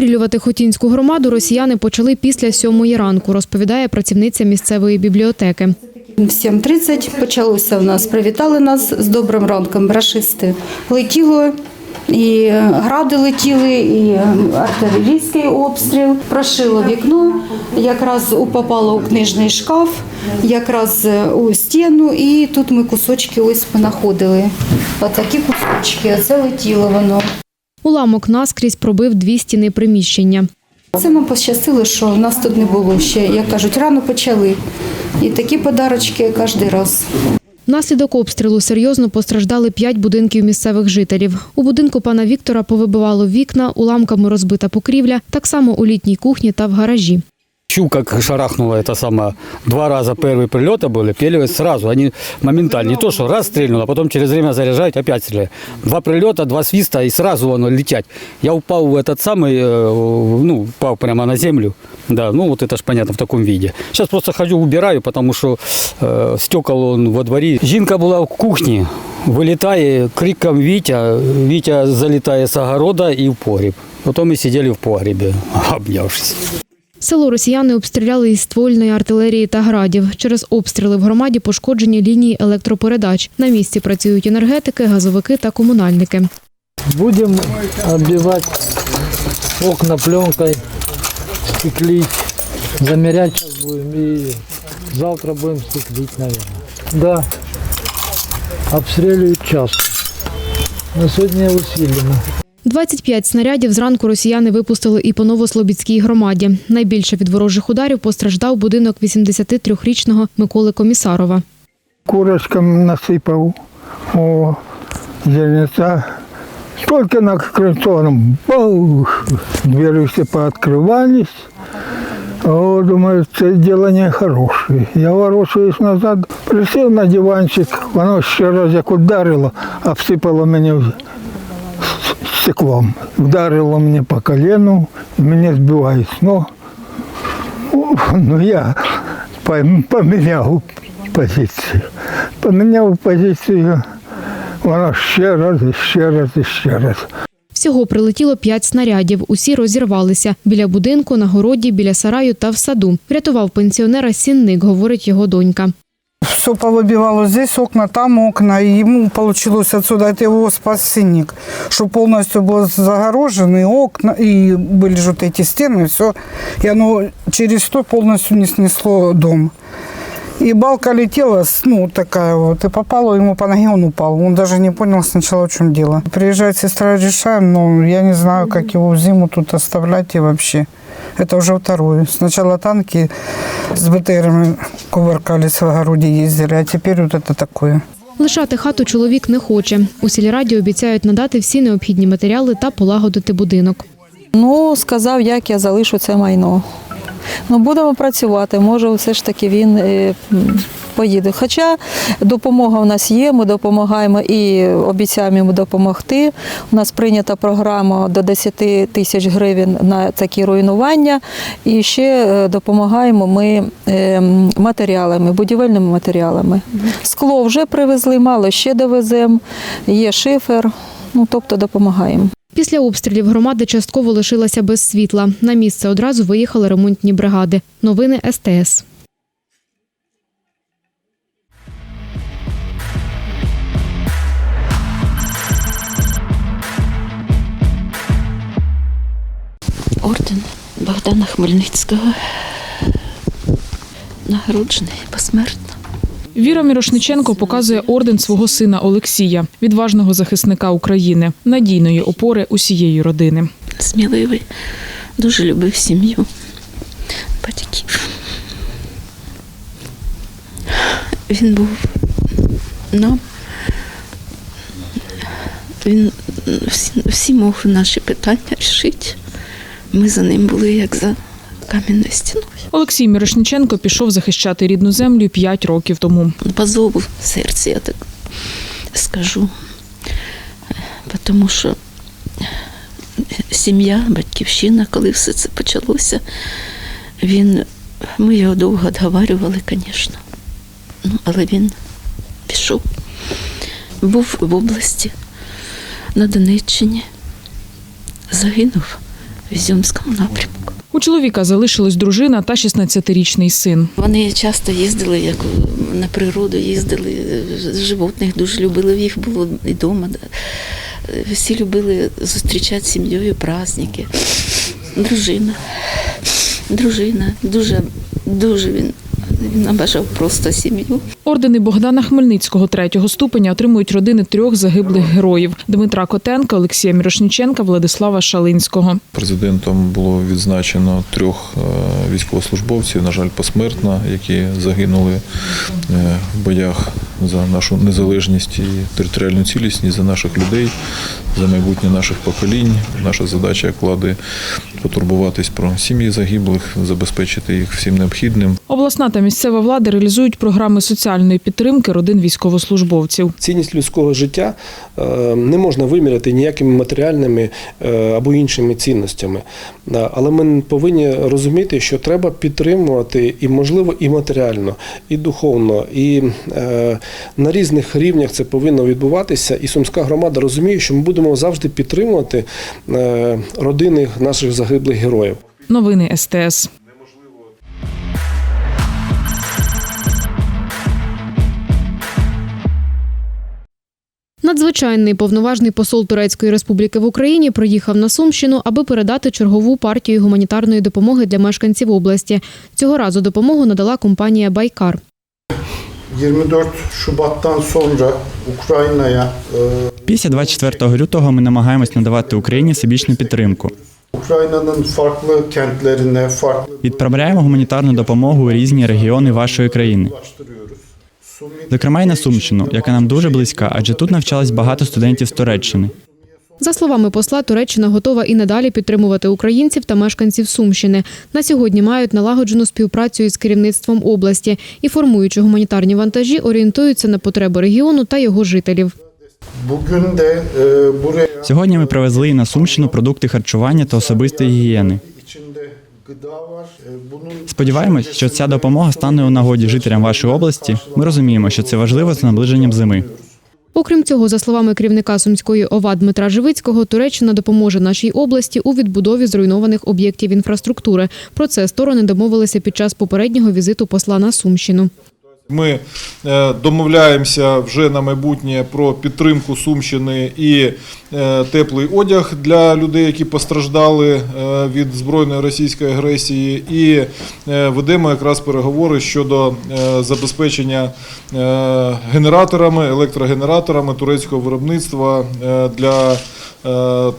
Обстрілювати Хотінську громаду росіяни почали після сьомої ранку, розповідає працівниця місцевої бібліотеки. В 7.30 почалося в нас. Привітали нас з добрим ранком. Рашисти летіло. І гради летіли, і артилерійський обстріл. Прошило вікно, якраз попало у книжний шкаф, якраз у стіну, і тут ми кусочки ось понаходили. Отакі кусочки, оце летіло воно. Уламок наскрізь пробив дві стіни приміщення. Це нам пощастило, що в нас тут не було ще, як кажуть, рано почали. І такі подарочки кожен раз. Внаслідок обстрілу серйозно постраждали п'ять будинків місцевих жителів. У будинку пана Віктора повибивало вікна, уламками розбита покрівля, так само у літній кухні та в гаражі. Чу, как шарахнуло это самое. Два раза первые прилета были, пели сразу. Они моментально. Не то, что раз стрельнуло, а потом через время заряжают, опять стреляют. Два прилета, два свиста, и сразу оно летять. Я упал в этот самый, э, ну, упал прямо на землю. Да, ну вот это ж понятно в таком виде. Сейчас просто хожу, убираю, потому что э, стекол он во дворе. Жінка була в кухні, вилітає криком Вітя. Вітя залітає з огорода і в погріб. Потім ми сиділи в погрібі, обнявшись. Село росіяни обстріляли із ствольної артилерії та градів. Через обстріли в громаді пошкоджені лінії електропередач. На місці працюють енергетики, газовики та комунальники. Будем оббивать окна пленкой, стеклить. Замерять сейчас будем и завтра будем стеклить, наверное. Да, обстреливают часто. Но сегодня усиленно. 25 снарядів зранку росіяни випустили і по Новослобідській громаді. Найбільше від ворожих ударів постраждав будинок 83-річного Миколи Комісарова. курочкам насыпал. О, зеленца. Только на крыльцо, баух, двери все пооткрывались. О, думаю, это дело нехорошее. Я ворочаюсь назад, присел на диванчик, воно ще раз як ударило, обсипало мене стеклом. Вдарило мені по колену, мене збиває з. Ну, я пом- поміняв позицію. Поміняв позицію, вона ще раз, ще раз, ще раз. Всього прилетіло 5 снарядів. Усі розірвалися біля будинку, на городі, біля сараю та в саду. Врятував пенсіонера сінник, говорить його донька. Все повыбивало здесь окна, там окна, и ему получилось отсюда, это его спас синик, что полностью был загорожен, и окна, и были же вот эти стены, все, и оно через то полностью не снесло дом. И балка летела, ну, такая вот, и попала ему по ноге, он упал. Он даже не понял сначала, в чем дело. Приезжает сестра, решаем, но я не знаю, как его в зиму тут оставлять и вообще. Это уже второе. Сначала танки с БТРами кувыркались в огороде, ездили, а теперь вот это такое. Лишати хату чоловік не хоче. У сільраді обіцяють надати всі необхідні матеріали та полагодити будинок. Ну, сказав, як я залишу це майно. Ну, будемо працювати. Може, все ж таки він е, м, поїде. Хоча допомога в нас є, ми допомагаємо і обіцяємо йому допомогти. У нас прийнята програма до 10 тисяч гривень на такі руйнування. І ще е, допомагаємо ми е, матеріалами, будівельними матеріалами. Скло вже привезли, мало ще довеземо, є шифер, ну тобто допомагаємо. Після обстрілів громада частково лишилася без світла. На місце одразу виїхали ремонтні бригади. Новини СТС. Орден Богдана Хмельницького. Нагороджений посмертно. Віра Мірошниченко показує орден свого сина Олексія, відважного захисника України, надійної опори усієї родини. Сміливий, дуже любив сім'ю, батьків. Він був нам. Він всі, всі мог наші питання рішити. Ми за ним були як за кам'яною стіною. Олексій Мірошниченко пішов захищати рідну землю п'ять років тому. По зову серця, я так скажу. Тому що сім'я, батьківщина, коли все це почалося, він, ми його довго відговарювали, звісно. Ну, але він пішов. Був в області, на Донеччині, загинув в Ізюмському напрямку. У чоловіка залишилась дружина та 16-річний син. Вони часто їздили, як на природу їздили, животних дуже любили, їх було і вдома. Всі любили зустрічати з сім'єю праздники. Дружина. Дружина. Дуже, дуже він, він обажав просто сім'ю. Ордени Богдана Хмельницького третього ступеня отримують родини трьох загиблих героїв: Дмитра Котенка, Олексія Мірошниченка, Владислава Шалинського. Президентом було відзначено трьох е, військовослужбовців, на жаль, посмертно, які загинули е, в боях за нашу незалежність і територіальну цілісність, за наших людей, за майбутнє наших поколінь. Наша задача як влади потурбуватись про сім'ї загиблих, забезпечити їх всім необхідним. Обласна та місцева влада реалізують програми соціальної підтримки родин військовослужбовців. Цінність людського життя е, не можна виміряти ніякими матеріальними е, або іншими цінностями. Але ми повинні розуміти, що треба підтримувати і, можливо, і матеріально, і духовно, і е, на різних рівнях це повинно відбуватися. І Сумська громада розуміє, що ми будемо завжди підтримувати е, родини наших загиблих героїв. Новини СТС. Надзвичайний повноважний посол Турецької Республіки в Україні приїхав на Сумщину, аби передати чергову партію гуманітарної допомоги для мешканців області. Цього разу допомогу надала компанія Байкар. 24 Şubat'tan sonra Ukrayna'ya e, Після 24 лютого ми намагаємось надавати Україні всебічну підтримку. Ukrayna'nın farklı kentlerine, farklı Відправляємо гуманітарну допомогу у різні регіони вашої країни, зокрема й на Сумщину, яка нам дуже близька, адже тут навчалось багато студентів з Туреччини. За словами посла, Туреччина готова і надалі підтримувати українців та мешканців Сумщини. На сьогодні мають налагоджену співпрацю із керівництвом області і, формуючи гуманітарні вантажі, орієнтуються на потреби регіону та його жителів. Сьогодні ми привезли на Сумщину продукти харчування та особистої гігієни. Сподіваємось, що ця допомога стане у нагоді жителям вашої області. Ми розуміємо, що це важливо з наближенням зими. Окрім цього, за словами керівника Сумської ОВА Дмитра Живицького, Туреччина допоможе нашій області у відбудові зруйнованих об'єктів інфраструктури. Про це сторони домовилися під час попереднього візиту посла на Сумщину. Ми е, домовляємося вже на майбутнє про підтримку Сумщини і е, теплий одяг для людей, які постраждали е, від збройної російської агресії, і ведемо якраз переговори щодо забезпечення генераторами, електрогенераторами турецького виробництва для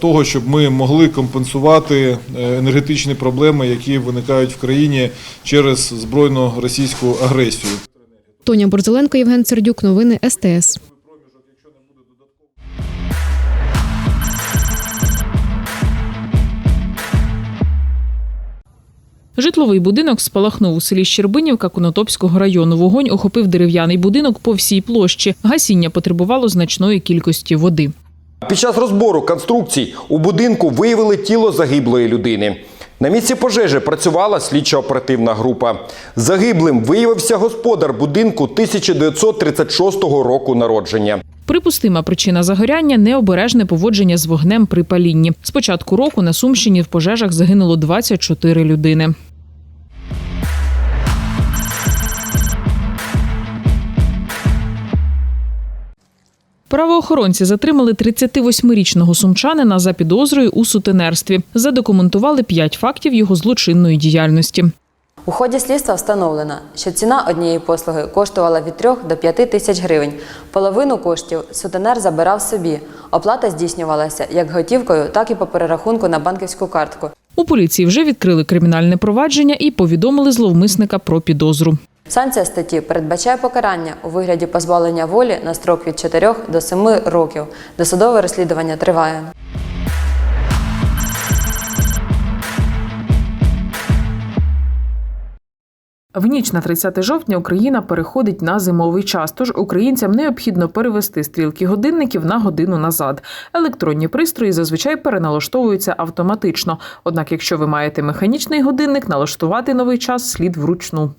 того, щоб ми могли компенсувати енергетичні проблеми, які виникають в країні через збройну російську агресію. Тоня Борзеленко, Євген Сердюк. Новини СТС. Житловий будинок спалахнув у селі Щербинівка Конотопського району. Вогонь охопив дерев'яний будинок по всій площі. Гасіння потребувало значної кількості води. Під час розбору конструкцій у будинку виявили тіло загиблої людини. На місці пожежі працювала слідчо-оперативна група. Загиблим виявився господар будинку 1936 року народження. Припустима причина загоряння необережне поводження з вогнем при палінні. З початку року на Сумщині в пожежах загинуло 24 людини. Правоохоронці затримали 38-річного сумчанина за підозрою у сутенерстві. Задокументували п'ять фактів його злочинної діяльності. У ході слідства встановлено, що ціна однієї послуги коштувала від 3 до 5 тисяч гривень. Половину коштів сутенер забирав собі. Оплата здійснювалася як готівкою, так і по перерахунку на банківську картку. У поліції вже відкрили кримінальне провадження і повідомили зловмисника про підозру. Санкція статті передбачає покарання у вигляді позбавлення волі на строк від 4 до 7 років. Досудове розслідування триває. В ніч на 30 жовтня Україна переходить на зимовий час, тож українцям необхідно перевести стрілки годинників на годину назад. Електронні пристрої зазвичай переналаштовуються автоматично. Однак, якщо ви маєте механічний годинник, налаштувати новий час слід вручну.